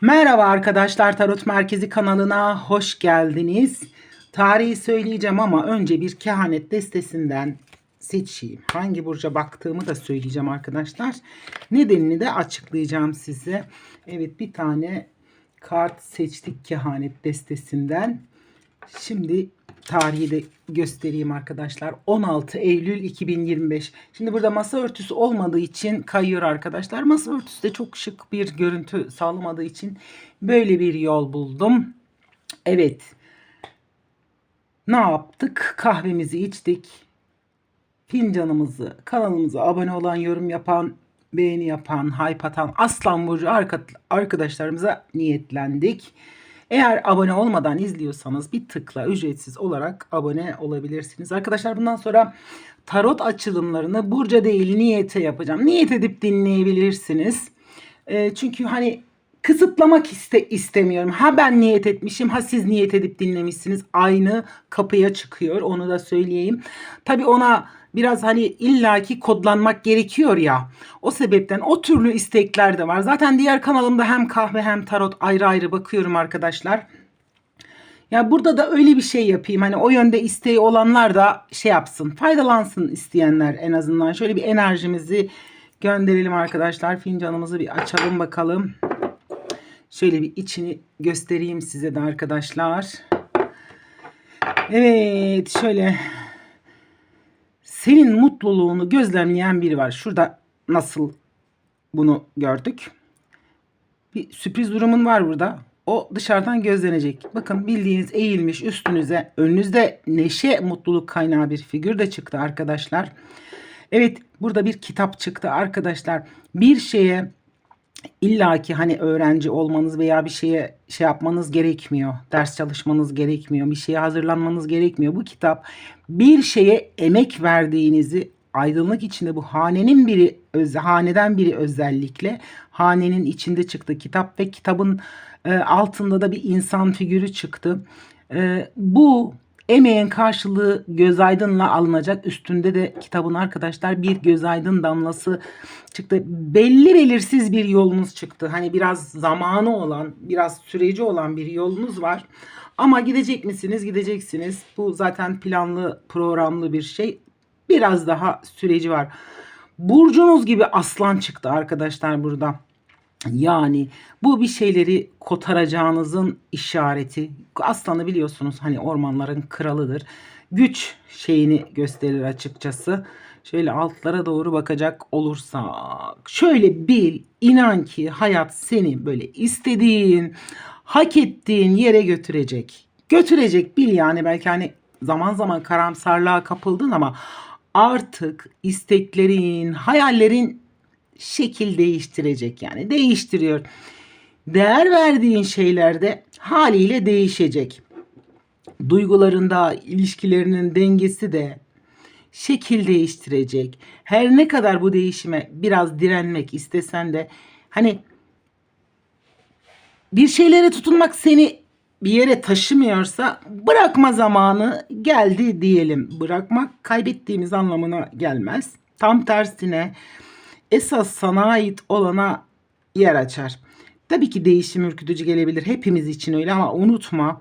Merhaba arkadaşlar Tarot Merkezi kanalına hoş geldiniz. Tarihi söyleyeceğim ama önce bir kehanet destesinden seçeyim. Hangi burca baktığımı da söyleyeceğim arkadaşlar. Nedenini de açıklayacağım size. Evet bir tane kart seçtik kehanet destesinden. Şimdi tarihi de göstereyim arkadaşlar. 16 Eylül 2025. Şimdi burada masa örtüsü olmadığı için kayıyor arkadaşlar. Masa örtüsü de çok şık bir görüntü sağlamadığı için böyle bir yol buldum. Evet. Ne yaptık? Kahvemizi içtik. Fincanımızı, kanalımıza abone olan, yorum yapan, beğeni yapan, hype atan Aslan Burcu arka- arkadaşlarımıza niyetlendik. Eğer abone olmadan izliyorsanız bir tıkla ücretsiz olarak abone olabilirsiniz. Arkadaşlar bundan sonra tarot açılımlarını burca değil niyete yapacağım. Niyet edip dinleyebilirsiniz. Ee, çünkü hani kısıtlamak iste istemiyorum. Ha ben niyet etmişim, ha siz niyet edip dinlemişsiniz. Aynı kapıya çıkıyor. Onu da söyleyeyim. Tabii ona biraz hani illaki kodlanmak gerekiyor ya. O sebepten o türlü istekler de var. Zaten diğer kanalımda hem kahve hem tarot ayrı ayrı bakıyorum arkadaşlar. Ya burada da öyle bir şey yapayım. Hani o yönde isteği olanlar da şey yapsın. Faydalansın isteyenler en azından. Şöyle bir enerjimizi gönderelim arkadaşlar. Fincanımızı bir açalım bakalım. Şöyle bir içini göstereyim size de arkadaşlar. Evet şöyle senin mutluluğunu gözlemleyen biri var. Şurada nasıl bunu gördük. Bir sürpriz durumun var burada. O dışarıdan gözlenecek. Bakın bildiğiniz eğilmiş üstünüze. Önünüzde neşe, mutluluk kaynağı bir figür de çıktı arkadaşlar. Evet burada bir kitap çıktı arkadaşlar. Bir şeye illaki hani öğrenci olmanız veya bir şeye şey yapmanız gerekmiyor. Ders çalışmanız gerekmiyor. Bir şeye hazırlanmanız gerekmiyor. Bu kitap bir şeye emek verdiğinizi aydınlık içinde bu hanenin biri öz, haneden biri özellikle hanenin içinde çıktı kitap ve kitabın e, altında da bir insan figürü çıktı. E, bu emeğin karşılığı göz aydınla alınacak. Üstünde de kitabın arkadaşlar bir göz aydın damlası çıktı. Belli belirsiz bir yolunuz çıktı. Hani biraz zamanı olan, biraz süreci olan bir yolunuz var. Ama gidecek misiniz? Gideceksiniz. Bu zaten planlı, programlı bir şey. Biraz daha süreci var. Burcunuz gibi aslan çıktı arkadaşlar burada. Yani bu bir şeyleri kotaracağınızın işareti. Aslanı biliyorsunuz hani ormanların kralıdır. Güç şeyini gösterir açıkçası. Şöyle altlara doğru bakacak olursak. Şöyle bil, inan ki hayat seni böyle istediğin, hak ettiğin yere götürecek. Götürecek bil yani belki hani zaman zaman karamsarlığa kapıldın ama artık isteklerin, hayallerin şekil değiştirecek yani değiştiriyor. Değer verdiğin şeyler de haliyle değişecek. Duygularında, ilişkilerinin dengesi de şekil değiştirecek. Her ne kadar bu değişime biraz direnmek istesen de hani bir şeylere tutunmak seni bir yere taşımıyorsa bırakma zamanı geldi diyelim. Bırakmak kaybettiğimiz anlamına gelmez. Tam tersine esas sana ait olana yer açar. Tabii ki değişim ürkütücü gelebilir. Hepimiz için öyle ama unutma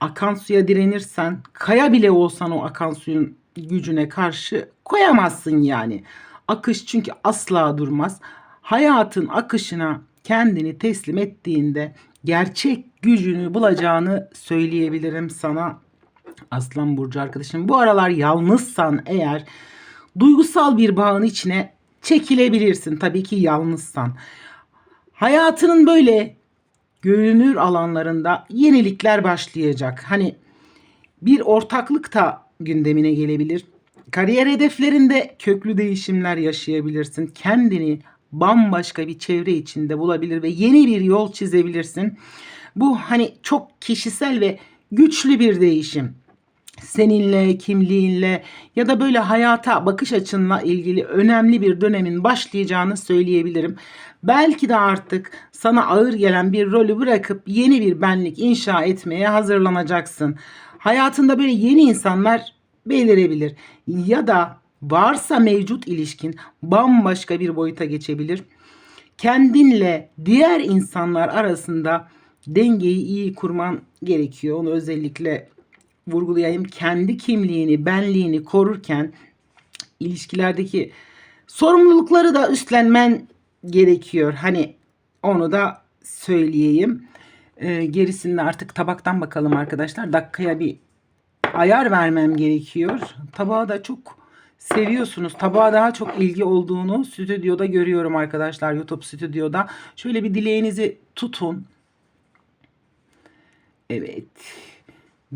akan suya direnirsen kaya bile olsan o akan suyun gücüne karşı koyamazsın yani. Akış çünkü asla durmaz. Hayatın akışına kendini teslim ettiğinde gerçek gücünü bulacağını söyleyebilirim sana. Aslan Burcu arkadaşım bu aralar yalnızsan eğer duygusal bir bağın içine çekilebilirsin. Tabii ki yalnızsan. Hayatının böyle görünür alanlarında yenilikler başlayacak. Hani bir ortaklık da gündemine gelebilir. Kariyer hedeflerinde köklü değişimler yaşayabilirsin. Kendini bambaşka bir çevre içinde bulabilir ve yeni bir yol çizebilirsin. Bu hani çok kişisel ve güçlü bir değişim seninle, kimliğinle ya da böyle hayata bakış açınla ilgili önemli bir dönemin başlayacağını söyleyebilirim. Belki de artık sana ağır gelen bir rolü bırakıp yeni bir benlik inşa etmeye hazırlanacaksın. Hayatında böyle yeni insanlar belirebilir ya da varsa mevcut ilişkin bambaşka bir boyuta geçebilir. kendinle diğer insanlar arasında dengeyi iyi kurman gerekiyor. Onu özellikle vurgulayayım. Kendi kimliğini, benliğini korurken ilişkilerdeki sorumlulukları da üstlenmen gerekiyor. Hani onu da söyleyeyim. Ee, gerisini artık tabaktan bakalım arkadaşlar. Dakikaya bir ayar vermem gerekiyor. Tabağı da çok seviyorsunuz. Tabağa daha çok ilgi olduğunu stüdyoda görüyorum arkadaşlar. YouTube stüdyoda. Şöyle bir dileğinizi tutun. Evet.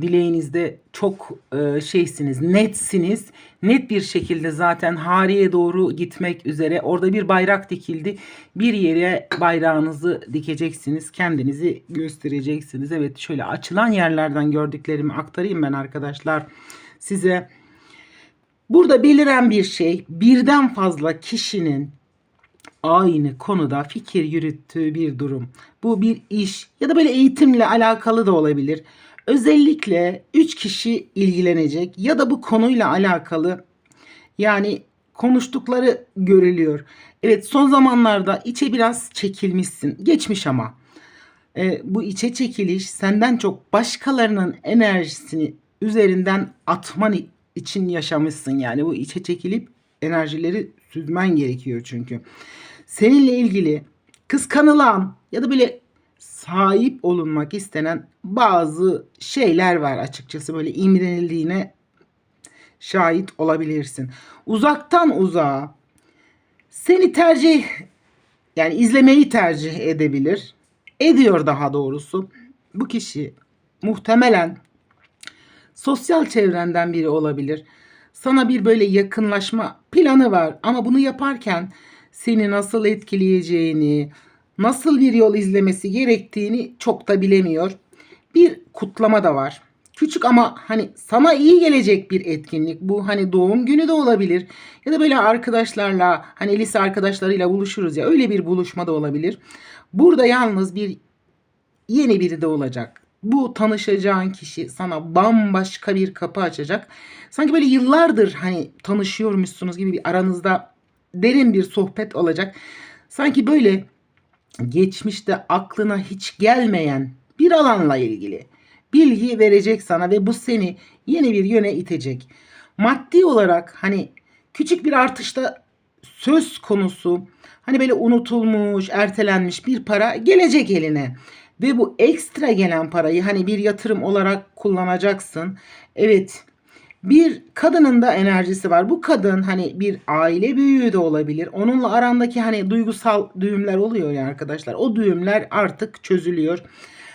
Dileğinizde çok e, şeysiniz, netsiniz. Net bir şekilde zaten Hari'ye doğru gitmek üzere. Orada bir bayrak dikildi. Bir yere bayrağınızı dikeceksiniz. Kendinizi göstereceksiniz. Evet şöyle açılan yerlerden gördüklerimi aktarayım ben arkadaşlar size. Burada beliren bir şey birden fazla kişinin aynı konuda fikir yürüttüğü bir durum. Bu bir iş ya da böyle eğitimle alakalı da olabilir. Özellikle 3 kişi ilgilenecek ya da bu konuyla alakalı yani konuştukları görülüyor. Evet son zamanlarda içe biraz çekilmişsin. Geçmiş ama. E, bu içe çekiliş senden çok başkalarının enerjisini üzerinden atman için yaşamışsın. Yani bu içe çekilip enerjileri süzmen gerekiyor çünkü. Seninle ilgili kıskanılan ya da böyle sahip olunmak istenen bazı şeyler var açıkçası böyle imrenildiğine şahit olabilirsin. Uzaktan uzağa seni tercih yani izlemeyi tercih edebilir. Ediyor daha doğrusu. Bu kişi muhtemelen sosyal çevrenden biri olabilir. Sana bir böyle yakınlaşma planı var ama bunu yaparken seni nasıl etkileyeceğini, nasıl bir yol izlemesi gerektiğini çok da bilemiyor. Bir kutlama da var. Küçük ama hani sana iyi gelecek bir etkinlik. Bu hani doğum günü de olabilir. Ya da böyle arkadaşlarla hani lise arkadaşlarıyla buluşuruz ya öyle bir buluşma da olabilir. Burada yalnız bir yeni biri de olacak. Bu tanışacağın kişi sana bambaşka bir kapı açacak. Sanki böyle yıllardır hani tanışıyormuşsunuz gibi bir aranızda derin bir sohbet olacak. Sanki böyle geçmişte aklına hiç gelmeyen bir alanla ilgili bilgi verecek sana ve bu seni yeni bir yöne itecek. Maddi olarak hani küçük bir artışta söz konusu hani böyle unutulmuş, ertelenmiş bir para gelecek eline. Ve bu ekstra gelen parayı hani bir yatırım olarak kullanacaksın. Evet bir kadının da enerjisi var. Bu kadın hani bir aile büyüğü de olabilir. Onunla arandaki hani duygusal düğümler oluyor ya arkadaşlar. O düğümler artık çözülüyor.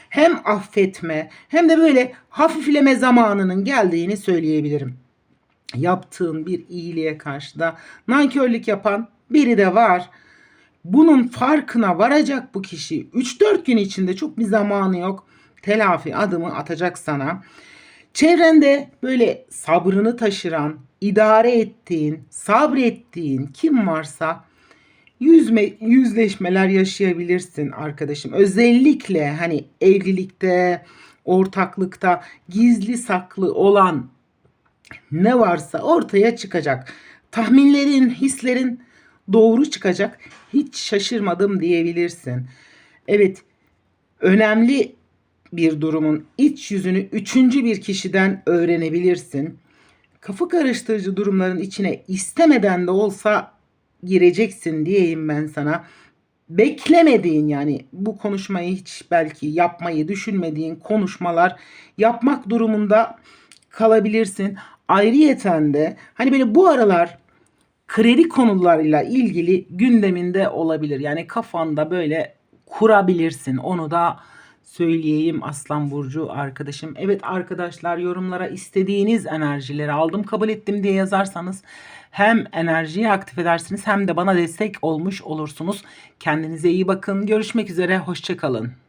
Hem affetme hem de böyle hafifleme zamanının geldiğini söyleyebilirim. Yaptığın bir iyiliğe karşı da nankörlük yapan biri de var. Bunun farkına varacak bu kişi 3-4 gün içinde çok bir zamanı yok. Telafi adımı atacak sana. Çevrende böyle sabrını taşıran, idare ettiğin, sabrettiğin kim varsa yüzme, yüzleşmeler yaşayabilirsin arkadaşım. Özellikle hani evlilikte, ortaklıkta gizli saklı olan ne varsa ortaya çıkacak. Tahminlerin, hislerin doğru çıkacak. Hiç şaşırmadım diyebilirsin. Evet, önemli bir durumun iç yüzünü üçüncü bir kişiden öğrenebilirsin. Kafa karıştırıcı durumların içine istemeden de olsa gireceksin diyeyim ben sana. Beklemediğin yani bu konuşmayı hiç belki yapmayı düşünmediğin konuşmalar yapmak durumunda kalabilirsin. Ayrıyeten de hani böyle bu aralar kredi konularıyla ilgili gündeminde olabilir. Yani kafanda böyle kurabilirsin. Onu da söyleyeyim Aslan Burcu arkadaşım. Evet arkadaşlar yorumlara istediğiniz enerjileri aldım kabul ettim diye yazarsanız hem enerjiyi aktif edersiniz hem de bana destek olmuş olursunuz. Kendinize iyi bakın. Görüşmek üzere. Hoşçakalın.